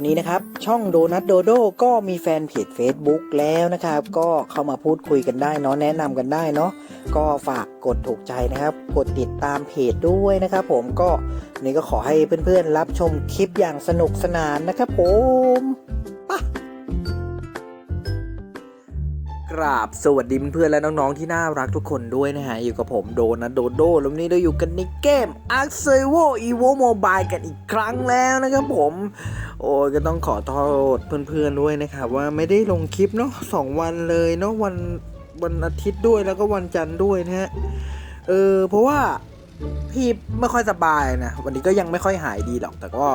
อนนี้นะครับ ช่องโดนัทโดโดก็มีแฟนเพจ Facebook แล้วนะครับ ก็เข้ามาพูดคุยกันได้เนาะแนะนำกันได้เนาะก็ฝากกดถูกใจนะครับ กดติดตามเพจด้วยนะครับ ผมก็นี่ก็ขอให้เพื่อนๆรับชมคลิปอย่างสนุกสนานนะครับผม ราบสวัสดีเพื่อนและน้องๆที่น่ารักทุกคนด้วยนะฮะ อยู่กับผมโดนัทโดโดแล้วนนี้เราอยู่กันในเกม a r c e v o Evo Mobile กันอีกครั้งแล้วนะครับผม โอ้ยก็ต้องขอโทษเพื่อนๆด้วยนะครับ ว่าไม่ได้ลงคลิปเนาะสองวันเลยเนาะวันวันอาทิตย์ด้วยแล้วก็วันจันทร์ด้วยนะฮะ เออเพราะว่าพี่ไม่ค่อยสบายนะ วันนี้ก็ยังไม่ค่อยหายดีหรอก แต่ก็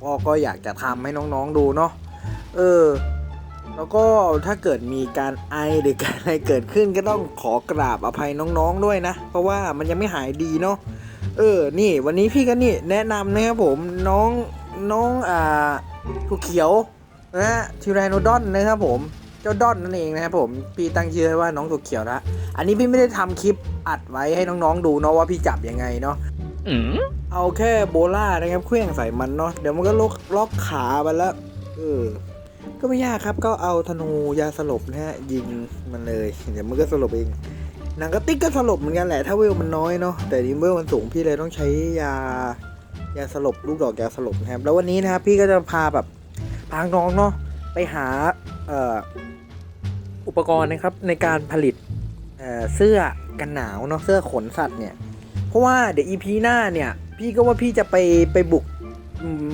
พ่อก็อยากจะทำให้น้องๆดูเนาะเออ แล้วก็ถ้าเกิดมีการไอหรือการอะไรเกิดขึ้นก็ต้องขอกราบอภัยน้องๆด้วยนะ เพราะว่ามันยังไม่หายดีเนาะเออ นี่ วันนี้พี่ก็นี่แนะนำนะครับผมน้องน้องอ่าถูกเขียวนะฮะทิไรโนดอนนะครับผมเจ้าดอนนั่นเองนะครับผมพี่ตั้งชื่อให้ว่าน้องถูกเขียวนะอันนี้พี่ไม่ได้ทำคลิปอัดไว้ให้น้องๆดูเนาะว่าพี่จับยังไงเนาะเอาแค่โบล่านะครับเคลื่องใส่มันเนาะเดี๋ยวมันก็ล็อกล็อกขาไปแล้วเออ ก็ไม่ยากครับก็เอาธนูยาสลบนะฮะยิงมันเลยเดี๋ยวมันก็สลบเองหนังกระติกก็สลบเหมือนกันแหละถ้าเวลมันน้อยเนาะแต่นี่เวลมันสูงพี่เลยต้องใช้ยายาสลบลูกดอกยาสลบนะครับแล้ววันนี้นะครับพี่ก็จะพาแบบพาน้องเนาะไปหาเอ่อุปกรณ์นะครับในการผลิตเเสื้อกันหนาวเนาะเสื้อขนสัตว์เนี่ยเพราะว่าเดี๋ยวอีพีหน้าเนี่ยพี่ก็ว่าพี่จะไปไปบุก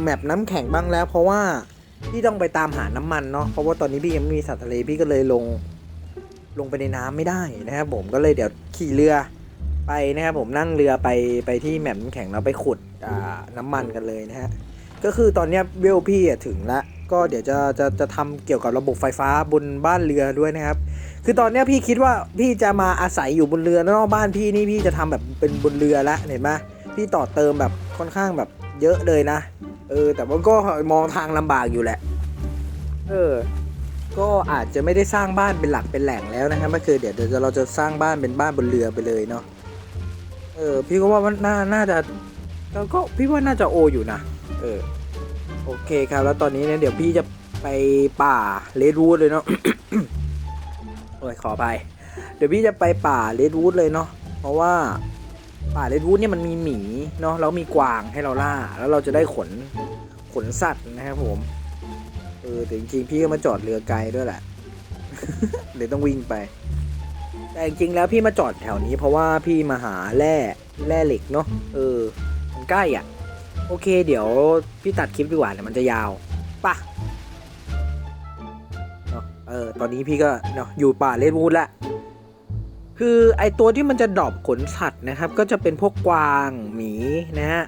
แมปน้ำแข็งบ้างแล้ว เพราะว่า พี่ต้องไปตามหาน้ำมันเนาะเพราะว่าตอนนี้พี่ยังไม่มีสัตว์ทะเลพี่ก็เลยลงลงไปในน้ำไม่ได้นะครับผมก็เลยเดี๋ยวขี่เรือไปนะครับผมนั่งเรือไปไปที่แหมปน้ำแข็งแล้วไปขุดน้ำมันกันเลยนะฮะก็คือตอนเนี้ยเวลพี่ถึงละก็เดี๋ยวจะจะจะทำเกี่ยวกับระบบไฟฟ้าบนบ้านเรือด้วยนะครับ คือตอนนี้พี่คิดว่าพี่จะมาอาศัยอยู่บนเรือนอกบ้านพี่นี่พี่จะทำแบบเป็นบนเรือละเห็นไหมพี่ต่อเติมแบบค่อนข้างแบบ เยอะเลยนะ เออ แต่ว่าก็มองทางลำบากอยู่แหละ เออ ก็อาจจะไม่ได้สร้างบ้านเป็นหลักเป็นแหล่งแล้วนะครับก็คือเดี๋ยวเดี๋ยวเราจะสร้างบ้านเป็นบ้านบนเรือไปเลยเนาะ เออ พี่ก็ว่ามันน่า น่าจะก็ก็พี่ว่าน่าจะโออยู่นะ เออ โอเคครับ แล้วตอนนี้เนี่ยเดี๋ยวพี่จะไปป่าเลดวูดเลยเนาะโอ้ยขอไป เดี๋ยวพี่จะไปป่าเลดวูดเลยเนาะ เพราะว่า ป่าเลดวูดเนี่ยมันมีหมีเนาะแล้วมีกวางให้เราล่า แล้วเราจะได้ขนขนสัตว์นะครับผมเออแต่จริงๆพี่ก็มาจอดเรือไกลด้วยแหละเดี๋ยวต้องวิ่งไป แต่จริงๆแล้วพี่มาจอดแถวนี้เพราะว่าพี่มาหาแร่แร่เหล็กเนาะเออมันใกล้อะ โอเค เดี๋ยวพี่ตัดคลิปดีกว่าเดี๋ยวมันจะยาวป่ะเนอะเออตอนนี้พี่ก็เนาะอยู่ป่าเลดวูดละ คือไอตัวที่มันจะดรอปขนสัตว์นะครับ ก็จะเป็นพวกกวางหมีนะฮะ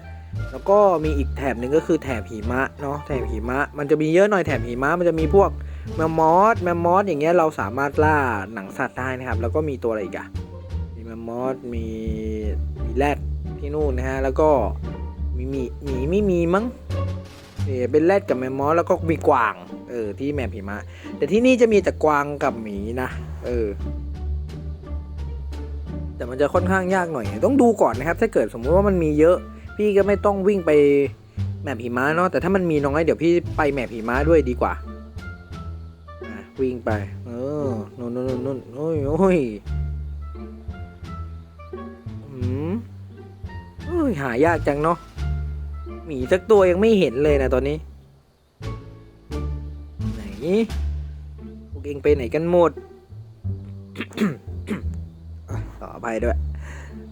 แล้วก็มีอีกแถบหนึ่งก็คือแถบหิมะเนาะแถบหิมะ มันจะมีเยอะหน่อยแถบหิมะมันจะมีพวกแมมมอสแมมมอสอย่างเงี้ยเราสามารถล่าหนังสัตว์ได้นะครับ แล้วก็มีตัวอะไรอีกอะมีแมมมอสมีมีแรดที่นู่นนะฮะแล้วก็มีหมีหมีไม่มีมั้งเออเป็นแรดกับแมมมอสแล้วก็มีกวางเออที่แมปหิมะ แต่ที่นี่จะมีแต่กวางกับหมีนะเออ แต่มันจะค่อนข้างยากหน่อย ต้องดูก่อนนะครับ ถ้าเกิดสมมุติว่ามันมีเยอะ พี่ก็ไม่ต้องวิ่งไปแมปหิมะเนาะแต่ถ้ามันมีน้อยเดี๋ยวพี่ไปแมปหิมะด้วยดีกว่าวิ่งไป เออนู่นนู่นนู่นโอ้ยโอ้ยอืมโอ้ยหายากจังเนาะหมีสักตัวยังไม่เห็นเลยนะตอนนี้ ไหนพวกเองไปไหนกันหมด ภัยด้วย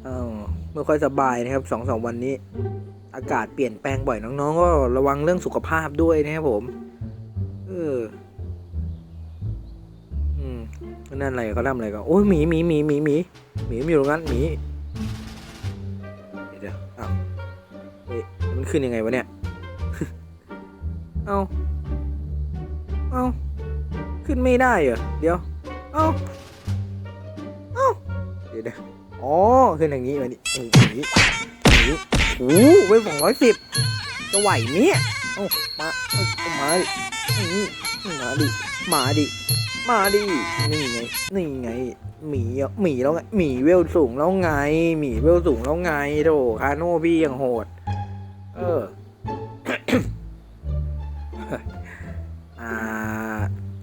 เออไม่ค่อยสบายนะครับสองสองวันนี้ อากาศเปลี่ยนแปลงบ่อยน้องๆ ก็ระวังเรื่องสุขภาพด้วยนะครับผม เออ อืมนั่นอะไรเขาทำอะไรกันโอ้ยหมีหมีหมีหมีหมีหมีมันอยู่ตรงนั้นหมีเดี๋ยวอ้าวเฮ้ยมันขึ้นยังไงวะเนี่ย เอาเอาขึ้นไม่ได้เหรอ เดี๋ยว เอาเอา เดี๋ยวอ๋อขึ้นอย่างนี้มานี่โอ้โหอย่างนี้อย่างนี้โอ้โหเว้ยสองร้อยสิบจะไหวเนี่ยเอามาเอาเอามาดิมาดิมาดิมาดินี่ไงนี่ไงหมีอะหมีแล้วไงหมีเวลสูงแล้วไงหมีเวลสูงแล้วไงโถคาโน่พี่ยังโหด เอออา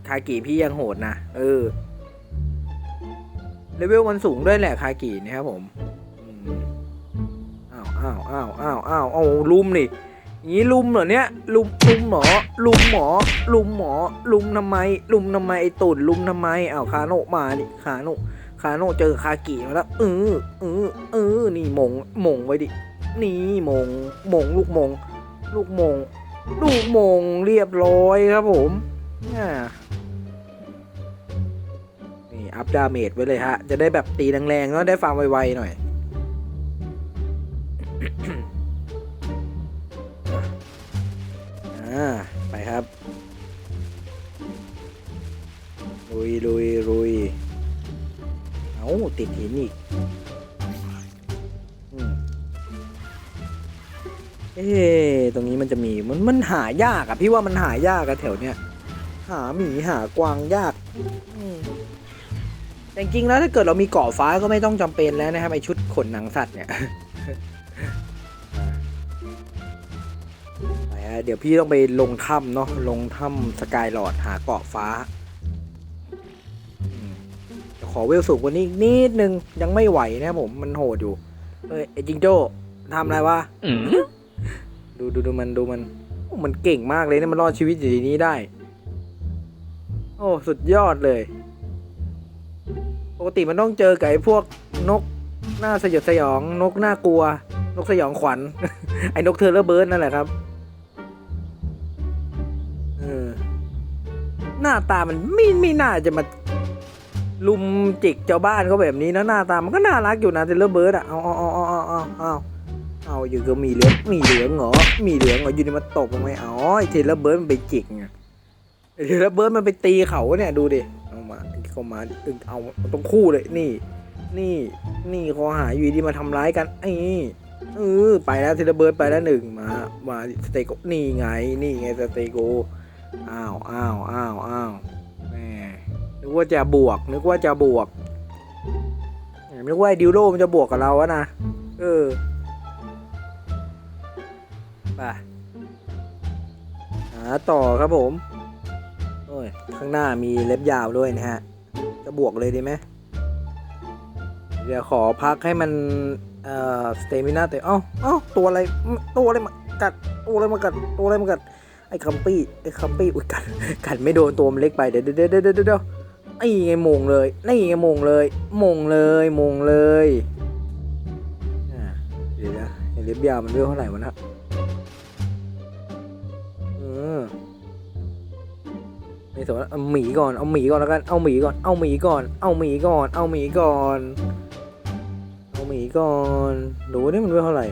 คากิพี่ยังโหดนะเออ เลเวลมันสูงด้วยแหละคากินะครับผมอ้าวอ้าวอ้าวอ้าวอ้าวเอาลุมนี่อย่างนี้ลุมเหรอเนี่ยลุมลุมหมอลุมหมอลุมหมอลุมทำไม ลุมทำไมไอตุ่นลุมทำไมอ้าวคาโนมาดิคาโนคาโนเจอคากิมาแล้วเออเออเออนี่มงมงไว้ดินี่มงมงลูกมง ลูกมง ลูกมงเรียบร้อยครับผมอ่านี่ อัพดาเมจไว้เลยฮะ จะได้แบบตีแรงๆแล้วได้ฟาร์มไวๆหน่อยอ่าไปครับลุยลุยลุยเอาติดหินอีกอเอ๊ะตรงนี้มันจะมีมันมันหายากอะพี่ว่ามันหายากอะแถวเนี้ยหาหมีหากวางยากอ แต่จริงๆแล้วถ้าเกิดเรามีเกาะฟ้าก็ไม่ต้องจำเป็นแล้วนะครับไอชุดขนหนังสัตว์เนี่ยไปฮะเดี๋ยวพี่ต้องไปลงถ้ำเนาะลงถ้ำสกายหลอดหาเกาะฟ้าอืมจะขอเวลสูงกว่านี้อีกนิดนึงยังไม่ไหวนะครับผมมันโหดอยู่ เอ้ยไอจิงโจ้ทำอะไรวะดูดูดูมันดูมันโอ้มันเก่งมากเลยเนี่ยมันรอดชีวิตอยู่ในนี้ได้ โอ้ สุดยอดเลย ปกติมันต้องเจอกับไอ้พวกนกหน้าสยดสยอง นกหน่ากลัว นกสยองขวัญ ไอ้นกเทอร์เลอร์เบิร์ดนั่นแหละครับ เออ หน้าตามันไม่ไม่น่าจะมาลุมจิกเจ้าบ้านเขาแบบนี้นะหน้าตามันก็น่ารักอยู่นะเทอเลอร์เบิร์ดอะเอาเอาเอาเอาเอาเอาเอาเอาอยู่ก็มีเหลืองมีเหลืองเหรอมีเหลืองเหรออยู่นี่มาตบทำไมอ๋อไอเทเลเบิร์ดมันไปจิกไงไอเทเลเบิร์ดมันไปตีเขาเนี่ยดูดิ เอามาเข้ามาตึงเอาตรงคู่เลยนี่ นี่ นี่คอหาอยู่ดีมาทำร้ายกันไอ้นี่เออไปแล้วเทเลเบิร์ดไปแล้วหนึ่งมา มาสเตโกนี่ไง นี่ไงสเตโกอ้าวอ้าวอ้าวอ้าวแหมนึกว่าจะบวก นึกว่าจะบวกแหมนึกว่าดิวโลมันจะบวกกับเราอะนะเออไปหาต่อครับผม โอ้ย ข้างหน้ามีเล็บยาวด้วยนะฮะ จะบวกเลยดีไหมเดี๋ยวขอพักให้มัน เอ่อ สเตมินาแต่เอ้าเอ้าตัวอะไร ตัวอะไรมากัด ตัวอะไรมากัด ตัวอะไรมากัด ไอ้คัมปี้ไอ้คัมปี้อุ้ยกัด กัดไม่โดนตัวมันเล็กไป เดี๋ยวเดี๋ยวเดี๋ยวเดี๋ยวเดี๋ยวไอ้ไงมงเลย นี่ไงมงเลย มงเลย มงเลยอ่าเดี๋ยวนะเล็บยาวมันเรื่องเท่าไหร่วะนะ ไม่สนเอาหมีก่อน เอาหมีก่อนแล้วกัน เอาหมีก่อน เอาหมีก่อน เอาหมีก่อน เอาหมีก่อน เอาหมีก่อน ดูนี่มันเวลเท่าไหร่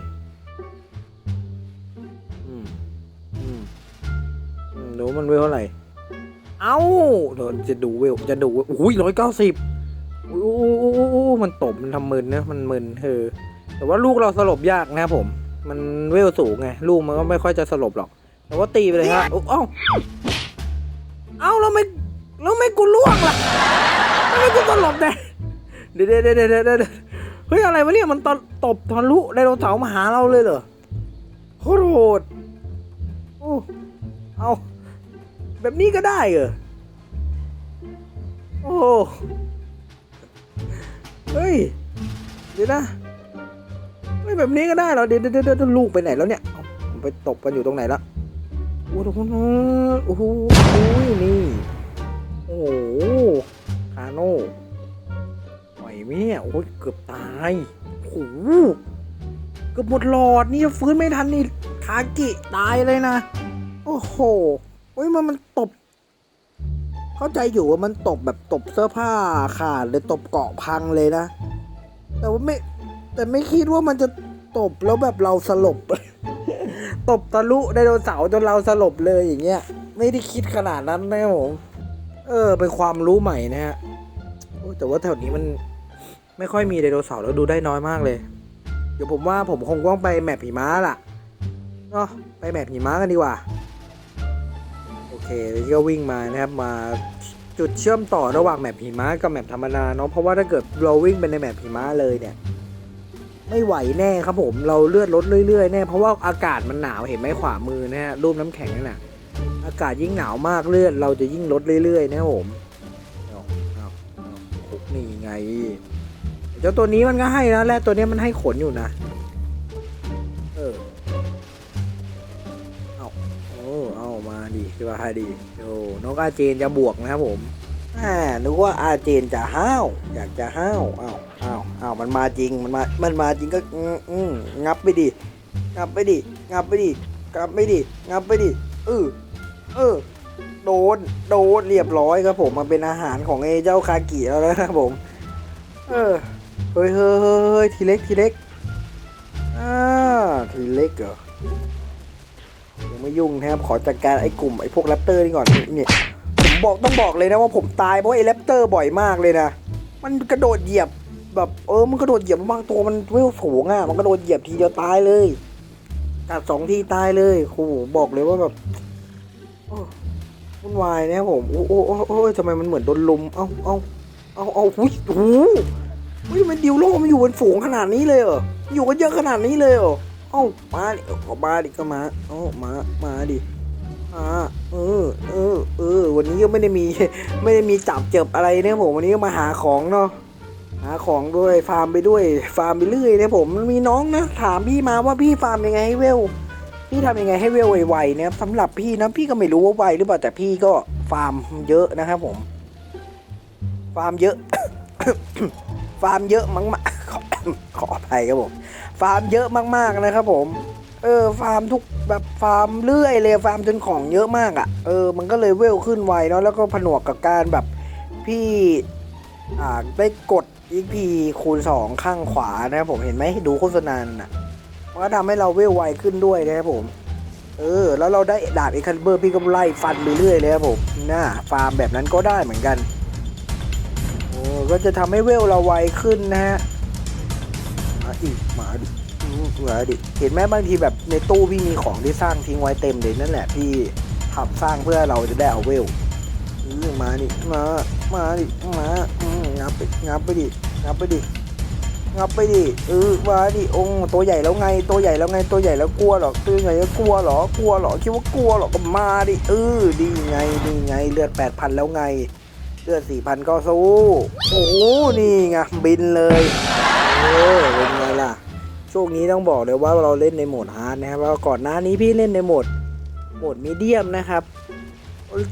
อืมอืม อืมดูมันเวลเท่าไหร่ เอาเดี๋ยวจะดูเวล จะดูอุ้ยร้อยเก้าสิบอุ้ยมันตบมันทำมึนนะ มันมึนเออ แต่ว่าลูกเราสลบยากนะครับผม มันเวลสูงไง ลูกมันก็ไม่ค่อยจะสลบหรอก แต่ว่าตีไปเลยฮะโอ้ แล้วไม่กูตลบได้เดี๋ยวเดี๋ยวเดี๋ยวเดี๋ยวเดี๋ยวเฮ้ยอะไรวะเนี่ยมันตบตบทะลุไดโนเสาร์มาหาเราเลยเหรอโคตรโหดโอ้เอาแบบนี้ก็ได้เหรอโอ้เฮ้ยเดี๋ยวนะเฮ้ยแบบนี้ก็ได้เหรอเดี๋ยวเดี๋ยวเดี๋ยวลูกไปไหนแล้วเนี่ยไปตบกันอยู่ตรงไหนละโอ้โหโอ้โหนี่โอ้โหคาโน่ ไหวไหมเนี่ยโอ้ยเกือบตายโอ้โหเกือบหมดหลอดนี่ฟื้นไม่ทันนี่คากิตายเลยนะ โอ้โหโอ้ยมันมันตบ เข้าใจอยู่ว่ามันตบแบบตบเสื้อผ้าขาดเลยตบเกาะพังเลยนะ แต่ว่าไม่ แต่ไม่คิดว่ามันจะตบแล้วแบบเราสลบ ตบทะลุไดโนเสาร์จนเราสลบเลยอย่างเงี้ย ไม่ได้คิดขนาดนั้นนะผม เออ เป็นความรู้ใหม่นะฮะแต่ว่าแถวนี้มัน ไม่ค่อยมีไดโนเสาร์แล้วดูได้น้อยมากเลย เดี๋ยวผมว่าผมคงต้องไปแมปหิมะล่ะเนาะไปแมปหิมะกันดีกว่า โอเคแล้วก็วิ่งมานะครับมาจุดเชื่อมต่อระหว่างแมปหิมะกับแมปธรรมดาเนาะเพราะว่าถ้าเกิดเราวิ่งไปในแมปหิมะเลยเนี่ยไม่ไหวแน่ครับผมเราเลือดลดเรื่อยๆแน่เพราะว่าอากาศมันหนาวเห็นไหมขวามือนะฮะรูปน้ำแข็งนั่นน่ะอากาศยิ่งหนาวมากเลือดเราจะยิ่งลดเรื่อยๆนะผมนี่ไง เจ้าตัวนี้มันก็ให้นะแรกตัวนี้มันให้ขนอยู่นะ เออ เอาโอ้เอามาดิคือว่าให้ดีโอ้นกอาเจนจะบวกนะครับผมอ่านึกว่าอาเจนจะห้าวอยากจะห้าวอ้าวอ้าวอ้าวมันมาจริงมันมามันมาจริงก็อืมอืมงับไปดิงับไปดิงับไปดิงับไปดิงับไปดิเออเออโดนโดนเรียบร้อยครับผมมาเป็นอาหารของไอ้เจ้าคากิแล้วนะครับผม เออ เฮ้ยเฮ้ยเฮ้ยเฮ้ยทีเล็กทีเล็กอ่าทีเล็กเหรอยังไม่ยุ่งนะครับขอจัดการไอ้กลุ่มไอ้พวกแรปเตอร์นี่ก่อนเนี่ผมบอกต้องบอกเลยนะว่าผมตายเพราะไอ้แรปเตอร์บ่อยมากเลยนะมันกระโดดเหยียบแบบเออมันกระโดดเหยียบบางตัวมันเวลสูงอะมันกระโดดเหยียบทีเดียวตายเลยกัดสองทีตายเลยโอ้โหบอกเลยว่าแบบวุ่นวายนะครับผมโอ้โอ้โอ้ทำไมมันเหมือนโดนลมเอ้าเอ้าเอ้าเอ้าหุ้ยโอ้ โหหุ้ยมันดิวโลมันอยู่บนฝูงขนาดนี้เลยเหรอ อยู่กันเยอะขนาดนี้เลยเหรอ เอ้ามาดิเอามาดิก็มา เอ้ามา มาดิอ่าเออ เออ เออ วันนี้ก็ไม่ได้มี ไม่ได้มีจับเจ็บอะไรเนี่ยผม วันนี้ก็มาหาของเนาะ หาของด้วย ฟาร์มไปด้วย ฟาร์มไปเรื่อยนี่ยผม มีน้องนะ ถามพี่มาว่าพี่ฟาร์มยังไงให้เวล พี่ทำยังไงให้เวลไวๆเนี่ยสำหรับพี่นะ พี่ก็ไม่รู้ว่าไวหรือเปล่า แต่พี่ก็ฟาร์มเยอะนะครับผม ฟาร์มเยอะาร์มเยอะมั้งมาขอขออภัยครับผมฟาร์มเยอะมากๆนะครับผมเออฟาร์มทุกแบบฟาร์มเรื่อยเลยฟาร์มจนของเยอะมากอะ่ะเออมันก็เลยเวลขึ้นไวเนาะแล้วก็ผนวกกับการแบบพี่อ่าได้กดอีกพีคูณ 2 ข้างขวานะครับผมเห็นไหมดูโฆษณาน่ะมันก็ทำให้เราเวลไวขึ้นด้วยนะครับผมเออแล้วเราได้ดาบเอคันเบอร์พี่ก็ไล่ฟันไปเรื่อยเลยครับผมน่าฟาร์มแบบนั้นก็ได้เหมือนกัน ก็จะทำให้เวลเราไวขึ้นนะฮะมาอีกมาดิมาดิเห็นไหมบางทีแบบในตู้พี่มีของที่สร้างทิ้งไว้เต็มเลยนั่นแหละพี่ทำสร้างเพื่อเราจะได้เอาเวลมาดิมามาดิมาอืงับไปงับไปดิงับไปดิงับไปดิเออมาดิองตัวใหญ่แล้วไง ตัวใหญ่แล้วไงตัวใหญ่แล้วกลัวหรอตัวใหญ่แล้วกลัวหรอกลัวหรอคิดว่ากลัวหรอก็มาดิเออดีไงดีไงเลือดแปดพันแล้วไง เลือดสี่พันก็สู้ โอ้โหนี่ไงบินเลยเออเป็นไงล่ะช่วงนี้ต้องบอกเลยว่าเราเล่นในโหมดฮาร์ดนะครับแล้วก่อนหน้านี้พี่เล่นในโหมดโหมดมีเดียมนะครับ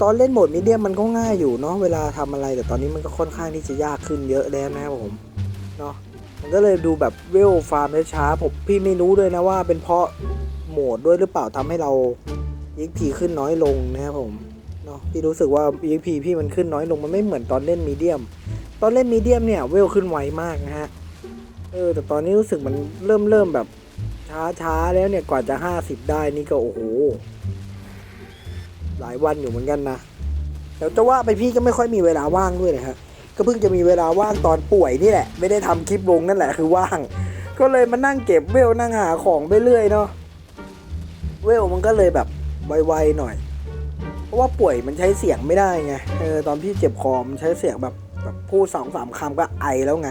ตอนเล่นโหมดมีเดียมมันก็ง่ายอยู่เนาะเวลาทำอะไรแต่ตอนนี้มันก็ค่อนข้างที่จะยากขึ้นเยอะแล้วนะครับผมเนาะมันก็เลยดูแบบเวลฟาร์มช้าผมพี่ไม่รู้ด้วยนะว่าเป็นเพราะโหมดด้วยหรือเปล่าทำให้เรา EXP ขึ้นน้อยลงนะครับผม เนาะพี่รู้สึกว่า EXP พี่มันขึ้นน้อยลงมันไม่เหมือนตอนเล่นมีเดียม ตอนเล่นมีเดียมเนี่ยเวลขึ้นไวมากนะฮะเออแต่ตอนนี้รู้สึกมันเริ่มเริ่มแบบช้าช้าแล้วเนี่ยกว่าจะห้าสิบได้นี่ก็โอ้โหหลายวันอยู่เหมือนกันนะแต่จะว่าไปพี่ก็ไม่ค่อยมีเวลาว่างด้วยนะฮะก็เพิ่งจะมีเวลาว่างตอนป่วยนี่แหละ ไม่ได้ทำคลิปลงนั่นแหละคือว่าง ก็เลยมานั่งเก็บเวลนั่งหาของไปเรื่อยเนาะเวลมันก็เลยแบบไวๆหน่อย ราะว่าป่วยมันใช้เสียงไม่ได้ไงเออตอนพี่เจ็บคอมันใช้เสียงแบบแบบพูดสองสามคำก็ไอแล้วไง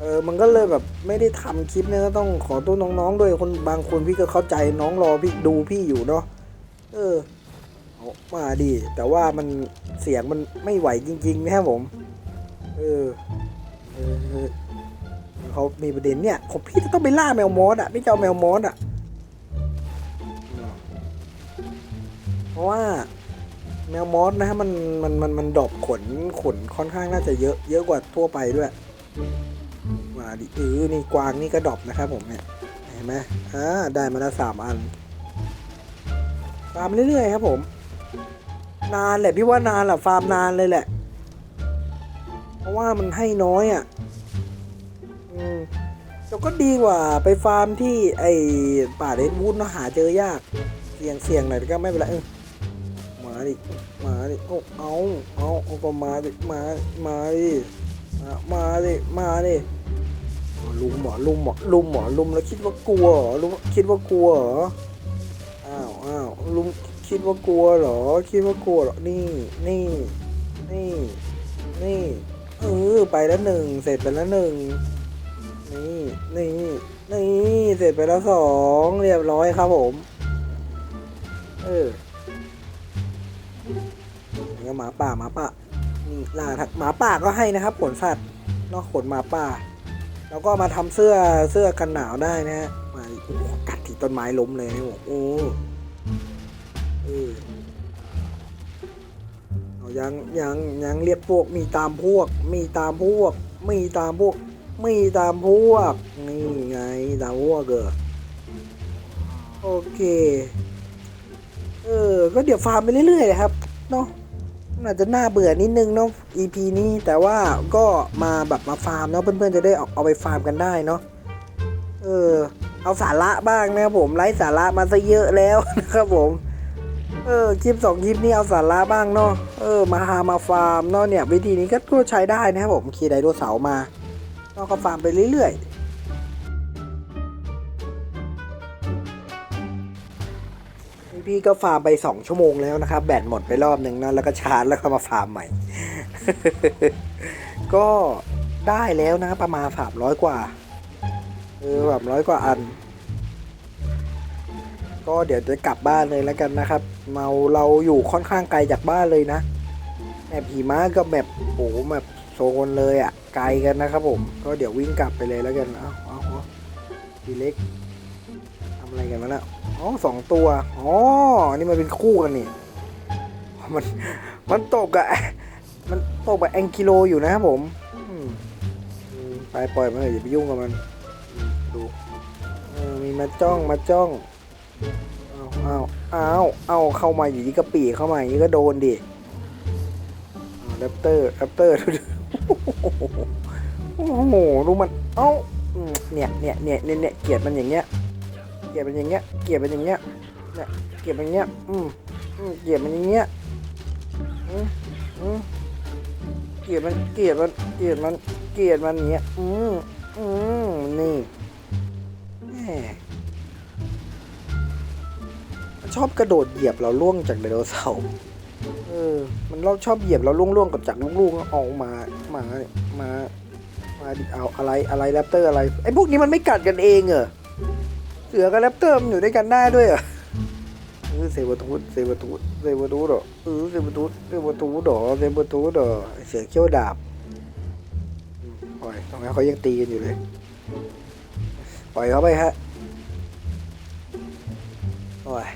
เออมันก็เลยแบบไม่ได้ทำคลิปเนี่ยก็ต้องขอตัวน้องๆด้วยคนบางคนพี่ก็เข้าใจน้องรอพี่ดูพี่อยู่เนาะเออเามาดีแต่ว่ามันเสียงมันไม่ไหวจริงๆนะครับผมเออเออเออเขามีประเด็นเนี่ยผมพี่จะต้องไปล่าแมวมอสอะพี่จะเอาแมวมอสอะ ราะว่าแมวมอสนะฮะมันมันมันมันดอปขนขนค่อนข้างน่าจะเยอะเยอะกว่าทั่วไปด้วยมาดิเออนี่กวางนี่ก็ดอปนะครับผมเนี่ยเห็นไหมอ่าได้มาแล้วสามอันฟาร์มเรื่อยๆครับผม นานแหละพี่ว่านานแหละฟาร์มนานเลยแหละ เพราะว่ามันให้น้อยอะอืมแต่ก็ดีกว่าไปฟาร์มที่ไอป่าเรดวูดเนาะหาเจอยากเสี่ยงเสี่ยงหน่อยก็ไม่เป็นไรเออ ดิมาดิโอ้เอาเอาเอาก็มาดิมามาดิมามาดิมาดิลุมหมอลุมหมอลุมหมอลุมแล้วคิดว่ากลัวเหรอลุมคิดว่ากลัวเหรออ้าวอ้าวลุมคิดว่ากลัวเหรอ คิดว่ากลัวเหรอนี่นี่นี่นี่เออไปแล้วหนึ่งเสร็จไปแล้วหนึ่งนี่นี่นี่เสร็จไปแล้วสองเรียบร้อยครับผม เออ แล้วหมาป่าหมาป่านี่ล่าทักหมาป่าก็ให้นะครับ ขนสัตว์นอกขนหมาป่า แล้วก็มาทำเสื้อเสื้อกันหนาวได้นะฮะมาโอ้กัดที่ต้นไม้ล้มเลยนี่บอกโอ้เออยังยังยังเรียกพวกมีตามพวก มีตามพวก มีตามพวก มีตามพวก นี่ไงตามพวกเออโอเค เออ ก็เดี๋ยวฟาร์มไปเรื่อยๆนะครับเนาะอาจจะน่าเบื่อนิดนึงเนาะ EP นี้แต่ว่าก็มาแบบมาฟาร์มเนาะเพื่อนๆจะได้เอาเอาไปฟาร์มกันได้เนาะเออ เอาสาระบ้างนะครับผมไร้สาระมาซะเยอะแล้วนะครับผมเออคลิปสองคลิปนี้เอาสาระบ้างเนาะเออมาหามาฟาร์มเนาะเนี่ยวิธีนี้ก็ก็ใช้ได้นะครับผมขี่ไดโนเสาร์มาเนาะก็ฟาร์มไปเรื่อยๆ พี่ก็ฟาร์มไป2ชั่วโมงแล้วนะครับ แบตหมดไปรอบหนึ่งนะแล้วก็ชาร์จแล้วก็มาฟาร์มใหม่ ก็ได้แล้วนะประมาณสามร้อยกว่าเออแบบร้อยกว่าอัน ก็เดี๋ยวจะกลับบ้านเลยแล้วกันนะครับเมาเราอยู่ค่อนข้างไกลจากบ้านเลยนะแมปผีม้าก็แบบโอ้แบบโซนเลยอะ่ะไกลกันนะครับผม ก็เดี๋ยววิ่งกลับไปเลยแล้วกัน เอาเอาเอาทีเล็ก ทำอะไรกันมาแล้วอ๋อสองตัว อ๋อ นี่มันเป็นคู่กันนี่ มัน มันตกับมันตกับบแองกิโลอยู่นะครับผมไปปล่อยมันเลยอย่าไปยุ่งกับมัน ดูมีมาจ้องมาจ้องเอาเอาเอาเอาเข้ามาอยู่ที่กระปีเข้ามาอย่างนี้ก็โดนดิแรปเตอร์แรปเตอร์ดูโอ้โหดูมัน เอ้าเนี่ยเนี่ยเนี่ยเนี่ยเกียเกลียดมันอย่างเงี้ย ลียดมันอย่างเงี้ย เกลียดมันอย่างเงี้ย เนี่ย เกลียดมันอย่างเงี้ย อืมอืมเกลียดมันอย่างเงี้ย อืมอืมเกลียมัน เกลียดมัน เกลียดมัน เกลียดมันอย่างเงี้ย อืมอืมนี่แหมมันชอบกระโดดเหยียบเราล่วงจากไดโนเสาร์ เออ มันเราชอบเหยียบเราล่วงๆกับจากลูกๆแล้วออกมา มา มา มาดิเอาอะไร อะไรแรปเตอร์อะไร ไอ้พวกนี้มันไม่กัดกันเองเหรอ เสือกับแรปเตอร์มันอยู่ด้วยกันได้ด้วยเหรอเออเซบอร์ทูดเซบอร์ทูดเซบอร์ทูดเหรอเออเซบอร์ทูดเซบอร์ทูดเหรอเซบอร์ทูดเหรอเสือเขี้ยวดาบอืมปล่อยตรงนั้นเขายังตีกันอยู่เลย ปล่อยเขาไปฮะโอ้ย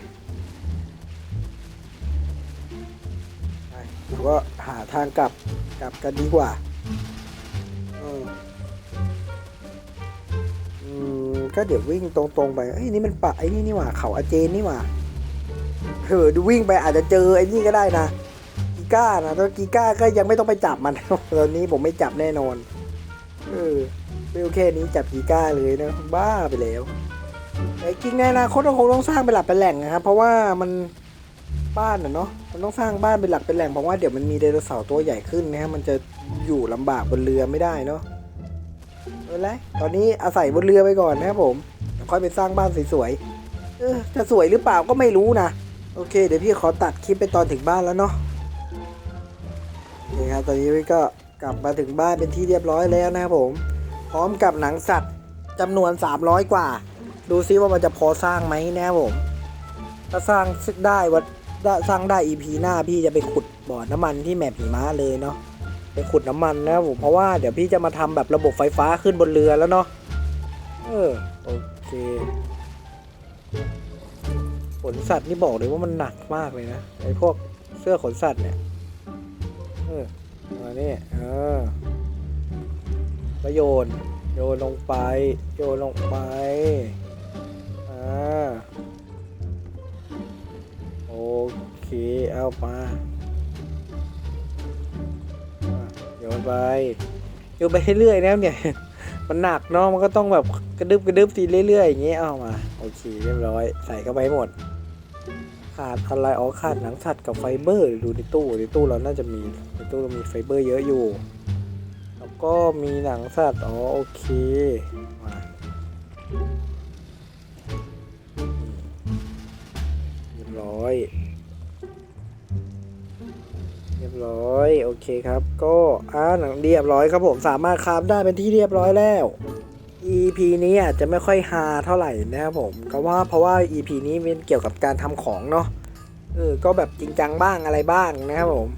ก็หาทางกลับกลับกันดีกว่า ก็เดี๋ยววิ่งตรงๆไปเอ้ยนี่มันปะไอ้นี่นี่หว่าเขาอาเจนนี่หว่าเออดูวิ่งไปอาจจะเจอไอ้นี่ก็ได้นะกีก้านะถ้ากีก้าก็ยังไม่ต้องไปจับมันตอนนี้ผมไม่จับแน่นอนเออเร็วแค่นี้จับกีก้าเลยนะบ้าไปแล้วไอ้จริงในอนาคตเราคงต้องสร้างเป็นหลักเป็นแหล่งนะครับเพราะว่ามันบ้านอะเนาะมันต้องสร้างบ้านเป็นหลักเป็นแหล่งเพราะว่าเดี๋ยวมันมีไดโนเสาร์ตัวใหญ่ขึ้นนะฮะมันจะอยู่ลำบากบนเรือไม่ได้เนาะ เป็นไรตอนนี้อาศัยบนเรือไปก่อนนะครับผมเดี๋ยวค่อยไปสร้างบ้านสวยๆเออจะสวยหรือเปล่าก็ไม่รู้นะโอเค เดี๋ยวพี่ขอตัดคลิปไปตอนถึงบ้านแล้วเนาะนี่ครับตอนนี้พี่ก็กลับมาถึงบ้านเป็นที่เรียบร้อยแล้วนะครับผม พร้อมกับหนังสัตว์จำนวน 300 กว่า ดูซิว่ามันจะพอสร้างไหมนะครับผม ถ้าสร้างได้วัดสร้างได้ EP หน้าพี่จะไปขุดบ่อน้ำมันที่แมปหิมะเลยเนาะ ไปขุดน้ำมันนะครับผมเพราะว่าเดี๋ยวพี่จะมาทำแบบระบบไฟฟ้าขึ้นบนเรือแล้วเนาะเออโอเคขนสัตว์นี่บอกเลยว่ามันหนักมากเลยนะไอ้พวกเสื้อขนสัตว์เนี่ยเออมาเนี่ยเออแล้วโยนโยนลงไป โยนลงไปอ่าโอเค เอามา ไปโยนไปเรื่อยๆแล้วเนี่ย มันหนักเนาะมันก็ต้องแบบกระดึบกระดึบทีเรื่อยๆอย่างเงี้ยเอามาโอเคเรียบร้อย ใส่เข้าไปหมด ขาดอะไรอ๋อขาดหนังสัตว์กับไฟเบอร์ดูในตู้ในตู้เราน่าจะมีในตู้เรามีไฟเบอร์เยอะอยู่แล้วก็มีหนังสัตว์อ๋อโอเคมาเรียบร้อย ร้อยโอเคครับ ก็อ่าหนังเรียบร้อยครับผมสามารถคราฟได้เป็นที่เรียบร้อยแล้ว EP นี้อาจจะไม่ค่อยฮาเท่าไหร่นะครับผมก็ว่าเพราะว่า EP นี้เป็นเกี่ยวกับการทำของเนาะเออก็แบบจริงจังบ้างอะไรบ้างนะครับผม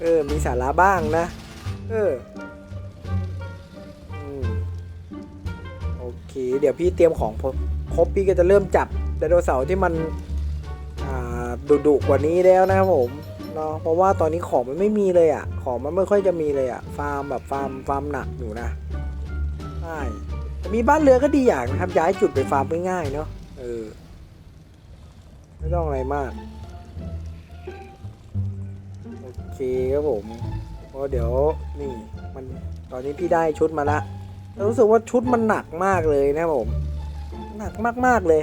เออมีสาระบ้างนะ เออโอเค เดี๋ยวพี่เตรียมของครบพี่ก็จะเริ่มจับไดโนเสาร์ที่มันดุดุกว่านี้แล้วนะครับผม เนาะเพราะว่าตอนนี้ของมันไม่มีเลยอะ่ะ ของมันไม่ค่อยจะมีเลยอะ่ะ ฟาร์มแบบฟาร์มฟาร์มหนักอยู่นะใช่มีบ้านเรือก็ดีอย่างนะครับย้ายจุดไปฟาร์มง่ายๆเนาะเออไม่ต้องอะไรมากโอเคครับผมเพราะเดี๋ยวนี่มันตอนนี้พี่ได้ชุดมาละแล้วรู้สึกว่าชุดมันหนักมากเลยนะผม หนักมากๆเลย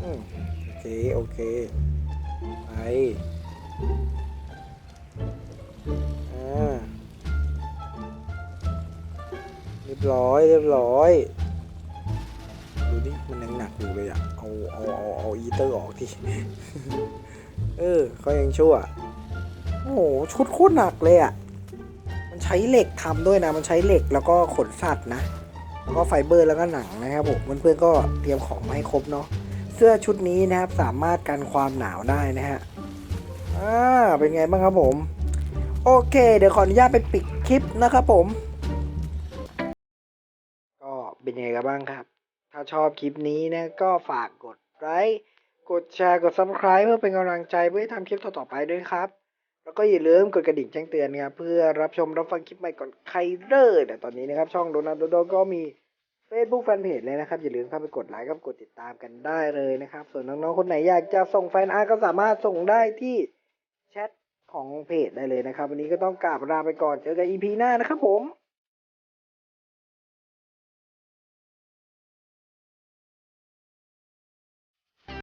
อืมโอเค โอเค เรียบร้อยเรียบร้อย ดูดิมันยังหนักอยู่เลยอะเอาเอาเอาเอาอีเตอร์ออกทีเออเขายังชั่ว โอ้โหชุดโคตรหนักเลยอะมันใช้เหล็กทำด้วยนะ มันใช้เหล็กแล้วก็ขนสัตว์นะ แล้วก็ไฟเบอร์แล้วก็หนังนะครับผมเพื่อนๆก็เตรียมของมาให้ครบเนาะ เสื้อชุดนี้นะครับสามารถกันความหนาวได้นะฮะอ่าเป็นไงบ้างครับผม โอเค เดี๋ยวขออนุญาตไปปิดคลิปนะครับผม ก็เป็นยังไงกันบ้างครับ ถ้าชอบคลิปนี้นะก็ฝากกดไลค์กดแชร์กด subscribe เพื่อเป็นกำลังใจเพื่อทำคลิปต่อๆไปด้วยครับ แล้วก็อย่าลืมกดกระดิ่งแจ้งเตือนนะครับเพื่อรับชมรับฟังคลิปใหม่ก่อนใครเลยแต่ตอนนี้นะครับช่องโดนัทโดโดก็มี Facebook Fanpage เลยนะครับ อย่าลืมเข้าไปกดไลค์กับกดติดตามกันได้เลยนะครับ ส่วนน้องๆคนไหนอยากจะส่งแฟนอาร์ก็สามารถส่งได้ที่แชทของเพจได้เลยนะครับ วันนี้ก็ต้องกราบลาไปก่อนเจอกัน EP หน้านะครับผม